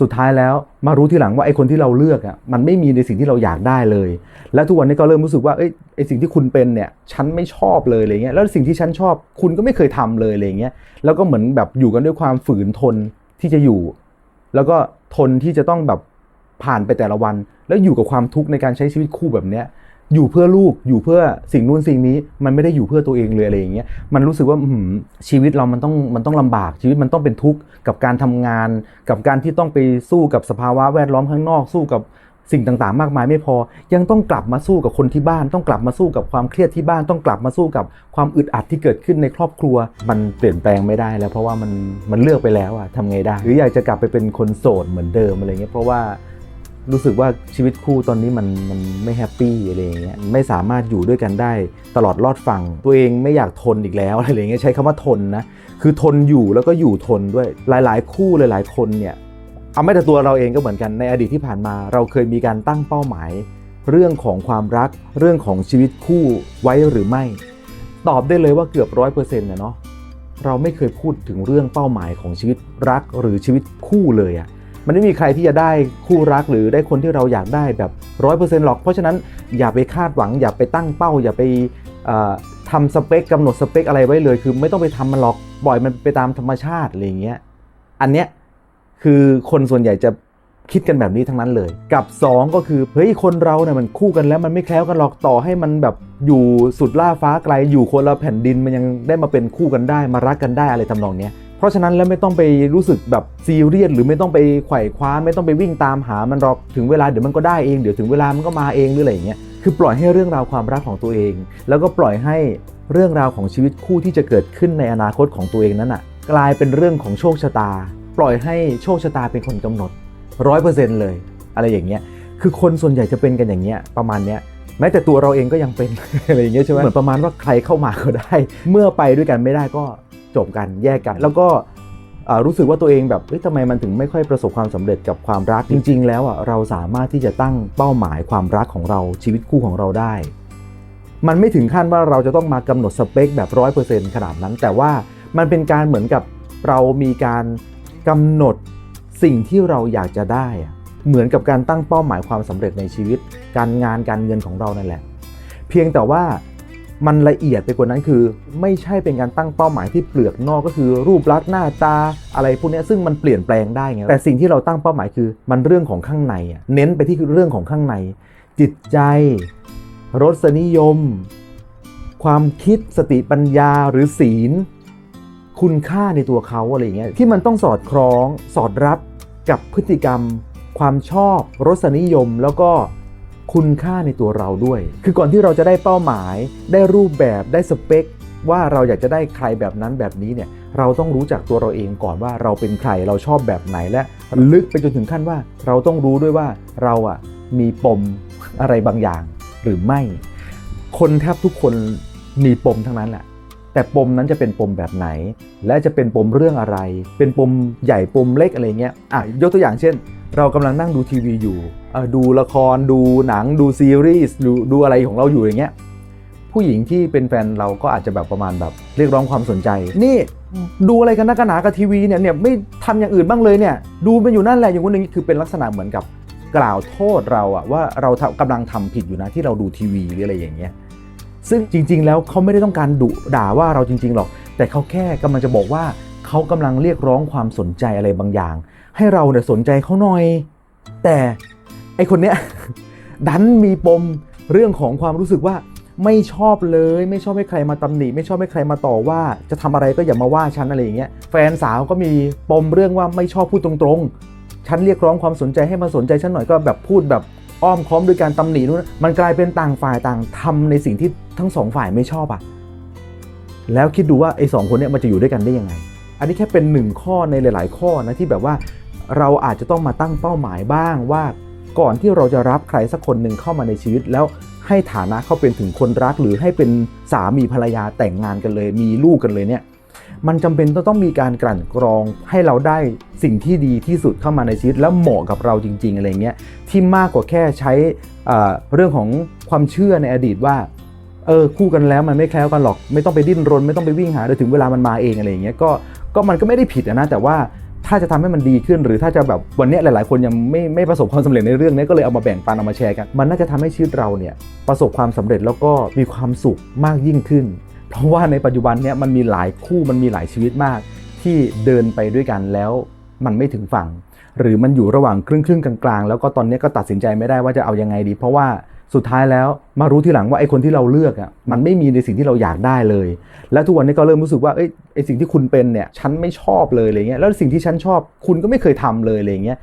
สุดท้ายแล้วมารู้ทีหลังว่าไอ้คนที่เราเลือกอะมันไม่มีในสิ่งที่เราอยากได้เลย และทุกวันนี้ก็เริ่มรู้สึกว่าเอ้ยไอ้สิ่งที่คุณเป็นเนี่ยฉันไม่ชอบเลยอะไรเงี้ยแล้วสิ่งที่ฉันชอบคุณก็ไม่เคยทำเลยอะไรเงี้ยแล้วก็เหมือนแบบอยู่กันด้วยความฝืนทนที่จะอยู่ แล้วก็ทนที่จะต้องแบบผ่านไปแต่ละวัน แล้วอยู่กับความทุกข์ในการใช้ชีวิตคู่แบบเนี้ย อยู่เพื่อลูกอยู่เพื่อสิ่งนู้นสิ่งนี้ มันไม่ได้อยู่เพื่อตัวเองเลยอะไรอย่างเงี้ยมันรู้สึกว่าชีวิตเรามันต้องมันต้องลำบากชีวิตมันต้องเป็นทุกข์กับการทำงาน กับการที่ต้องไปสู้กับสภาวะแวดล้อมข้างนอกสู้กับสิ่งต่างๆ มากมายไม่พอ ยังต้องกลับมาสู้กับคนที่บ้าน ต้องกลับมาสู้กับความเครียดที่บ้าน ต้องกลับมาสู้กับความอึดอัดที่เกิดขึ้นในครอบครัว มันเปลี่ยนแปลงไม่ได้แล้วเพราะว่ามันมันเลือกไปแล้วอะทำไงได้ หรืออยากจะกลับไปเป็นคนโสดเหมือนเดิมอะไรเงี้ยเพราะว่า รู้สึกว่าชีวิตคู่ตอนนี้มันมันไม่แฮปปี้อะไรอย่างเงี้ยไม่สามารถอยู่ด้วยกันได้ตลอดรอดฟังตัวเองไม่อยากทนอีกแล้วอะไรอย่างเงี้ยใช้คำว่าทนนะคือทนอยู่แล้วก็อยู่ทนด้วยหลาย ๆ คู่หลาย ๆ คนเนี่ยเอาไม่แต่ตัวเราเองก็เหมือนกันในอดีตที่ผ่านมา เราเคยมีการตั้งเป้าหมาย เรื่องของความรักเรื่องของชีวิตคู่ไว้หรือไม่ ตอบได้เลยว่าเกือบร้อยเปอร์เซ็นต์นะเนาะเราไม่เคยพูดถึงเรื่องเป้าหมายของชีวิตรักหรือชีวิตคู่เลยอะ มันไม่มีใครที่จะได้คู่รักหรือได้คนที่เราอยากได้แบบร้อยเปอร์เซ็นต์หรอก เพราะฉะนั้นอย่าไปคาดหวัง อย่าไปตั้งเป้า อย่าไปทำสเปคกำหนดสเปคอะไรไว้เลย คือไม่ต้องไปทำมันหรอกปล่อยมันไปตามธรรมชาติอะไรอย่างเงี้ยอันเนี้ยคือคนส่วนใหญ่จะคิดกันแบบนี้ทั้งนั้นเลย กับ 2 ก็คือเฮ้ยคนเราเนี่ยมันคู่กันแล้วมันไม่แคล้วกันหรอกต่อให้มันแบบอยู่สุดล่าฟ้าไกลอยู่คนละแผ่นดินมันยังได้มาเป็นคู่กันได้มารักกันได้อะไรทำนองเนี้ย เพราะฉะนั้นแล้วไม่ต้องไปรู้สึกแบบซีเรียสหรือไม่ต้องไปไขว่คว้าไม่ต้องไปวิ่งตามหามันหรอกถึงเวลาเดี๋ยวมันก็ได้เองเดี๋ยวถึงเวลามันก็มาเองหรืออะไรอย่างเงี้ยคือปล่อยให้เรื่องราวความรักของตัวเอง แล้วก็ปล่อยให้เรื่องราวของชีวิตคู่ที่จะเกิดขึ้นในอนาคตของตัวเองนั้นอะกลายเป็นเรื่องของโชคชะตา ปล่อยให้โชคชะตาเป็นคนกำหนดร้อยเปอร์เซ็นต์เลย อะไรอย่างเงี้ยคือคนส่วนใหญ่จะเป็นกันอย่างเงี้ยประมาณเนี้ยแม้แต่ตัวเราเองก็ยังเป็นอะไรอย่างเงี้ยใช่ไหมเหมือนประมาณว่าใครเข้ามาก็ได้ เมื่อไปด้วยกันไม่ได้ก็ จบกันแยกกัน แล้วก็รู้สึกว่าตัวเองแบบทำไมมันถึงไม่ค่อยประสบความสำเร็จกับความรักจริง ๆ แล้วอะเราสามารถที่จะตั้งเป้าหมายความรักของเราชีวิตคู่ของเราได้ มันไม่ถึงขั้นว่าเราจะต้องมากำหนดสเปคแบบร้อยเปอร์เซ็นต์ขนาดนั้น แต่ว่ามันเป็นการเหมือนกับเรามีการกำหนดสิ่งที่เราอยากจะได้อะเหมือนกับการตั้งเป้าหมายความสำเร็จในชีวิต การงานการเงินของเรานั่นแหละ เพียงแต่ว่า มันละเอียดไปกว่านั้นคือ ไม่ใช่เป็นการตั้งเป้าหมายที่เปลือกนอกก็คือ รูปลักษณ์หน้าตาอะไรพวกนี้ซึ่งมันเปลี่ยนแปลงได้ไงแต่สิ่งที่เราตั้งเป้าหมายคือ มันเรื่องของข้างในเน้นไปที่เรื่องของข้างใน จิตใจรสนิยม ความคิดสติปัญญาหรือศีล คุณค่าในตัวเขาอะไรอย่างเงี้ยที่มันต้องสอดคล้อง สอดรับกับพฤติกรรม ความชอบ รสนิยม แล้วก็ คุณค่าในตัวเราด้วย คือก่อนที่เราจะได้เป้าหมาย ได้รูปแบบได้สเปค ว่าเราอยากจะได้ใครแบบนั้นแบบนี้เนี่ยเราต้องรู้จักตัวเราเองก่อนว่าเราเป็นใครเราชอบแบบไหนและลึกไปจนถึงขั้นว่า เราต้องรู้ด้วยว่าเราอะมีปมอะไรบางอย่างหรือไม่ คนแทบทุกคนมีปมทั้งนั้นแหละแต่ปมนั้นจะเป็นปมแบบไหน และจะเป็นปมเรื่องอะไร เป็นปมใหญ่ปมเล็กอะไรเงี้ยอะยกตัวอย่างเช่น เรากำลังนั่งดูทีวีอยู่ ดูละคร ดูหนัง ดูซีรีส์ ดูดูอะไรของเราอยู่อย่างเงี้ย ผู้หญิงที่เป็นแฟนเราก็อาจจะแบบประมาณแบบเรียกร้องความสนใจ นี่ดูอะไรกันนักกันหนากับทีวีเนี่ยเนี่ยไม่ทำอย่างอื่นบ้างเลยเนี่ย ดูมันอยู่นั่นแหละอย่างนู้นอย่างนี้คือเป็นลักษณะเหมือนกับกล่าวโทษเราอะว่าเราทำกำลังทำผิดอยู่นะที่เราดูทีวีหรืออะไรอย่างเงี้ย ซึ่งจริง ๆ แล้วเขาไม่ได้ต้องการดุด่าว่าเราจริง ๆ หรอก แต่เขาแค่กำลังจะบอกว่าเขากำลังเรียกร้องความสนใจอะไรบางอย่าง ให้เราเนี่ยสนใจเขาหน่อย แต่ไอคนเนี้ยดันมีปมเรื่องของความรู้สึกว่าไม่ชอบเลยไม่ชอบให้ใครมาตำหนิไม่ชอบให้ใครมาต่อว่าจะทำอะไรก็อย่ามาว่าฉันอะไรอย่างเงี้ยแฟนสาวก็มีปมเรื่องว่าไม่ชอบพูดตรงๆ ฉันเรียกร้องความสนใจให้มาสนใจฉันหน่อยก็แบบพูดแบบอ้อมค้อมด้วยการตำหนินู้นมันกลายเป็นต่างฝ่ายต่างทำในสิ่งที่ทั้งสองฝ่ายไม่ชอบอะแล้วคิดดูว่าไอ้สองคนเนี้ยมันจะอยู่ด้วยกันได้ยังไง อันนี้แค่เป็นหนึ่งข้อในหลาย ๆ ข้อนะที่แบบว่า เราอาจจะต้องมาตั้งเป้าหมายบ้างว่า ก่อนที่เราจะรับใครสักคนหนึ่งเข้ามาในชีวิต แล้วให้ฐานะเขาเป็นถึงคนรัก หรือให้เป็นสามีภรรยาแต่งงานกันเลย มีลูกกันเลยเนี่ยมันจำเป็นต้องมีการกลั่นกรองให้เราได้สิ่งที่ดีที่สุดเข้ามาในชีวิต แล้วเหมาะกับเราจริง ๆ อะไรเงี้ยที่มากกว่าแค่ใช้เรื่องของความเชื่อในอดีตว่าเออคู่กันแล้วมันไม่แคล้วกันหรอก ไม่ต้องไปดิ้นรน ไม่ต้องไปวิ่งหาเดี๋ยวถึงเวลามันมาเองอะไรเงี้ยก็ก็มันก็ไม่ได้ผิดนะแต่ว่า ถ้าจะทำให้มันดีขึ้น หรือถ้าจะแบบวันนี้หลาย ๆ คนยังไม่ไม่ประสบความสำเร็จในเรื่องนี้ก็เลยเอามาแบ่งปันเอามาแชร์กัน มันน่าจะทำให้ชีวิตเราเนี่ยประสบความสำเร็จแล้วก็มีความสุขมากยิ่งขึ้น เพราะว่าในปัจจุบันเนี่ยมันมีหลายคู่มันมีหลายชีวิตมาก ที่เดินไปด้วยกันแล้วมันไม่ถึงฝั่ง หรือมันอยู่ระหว่างครึ่งครึ่งๆกลางๆ แล้วก็ตอนนี้ก็ตัดสินใจไม่ได้ว่าจะเอายังไงดี เพราะว่า สุดท้ายแล้วมารู้ทีหลังว่าไอ้คนที่เราเลือกอะมันไม่มีในสิ่งที่เราอยากได้เลย และทุกวันนี้ก็เริ่มรู้สึกว่าเอ้ยไอ้สิ่งที่คุณเป็นเนี่ยฉันไม่ชอบเลยอะไรเงี้ยแล้วสิ่งที่ฉันชอบคุณก็ไม่เคยทำเลยอะไรเงี้ย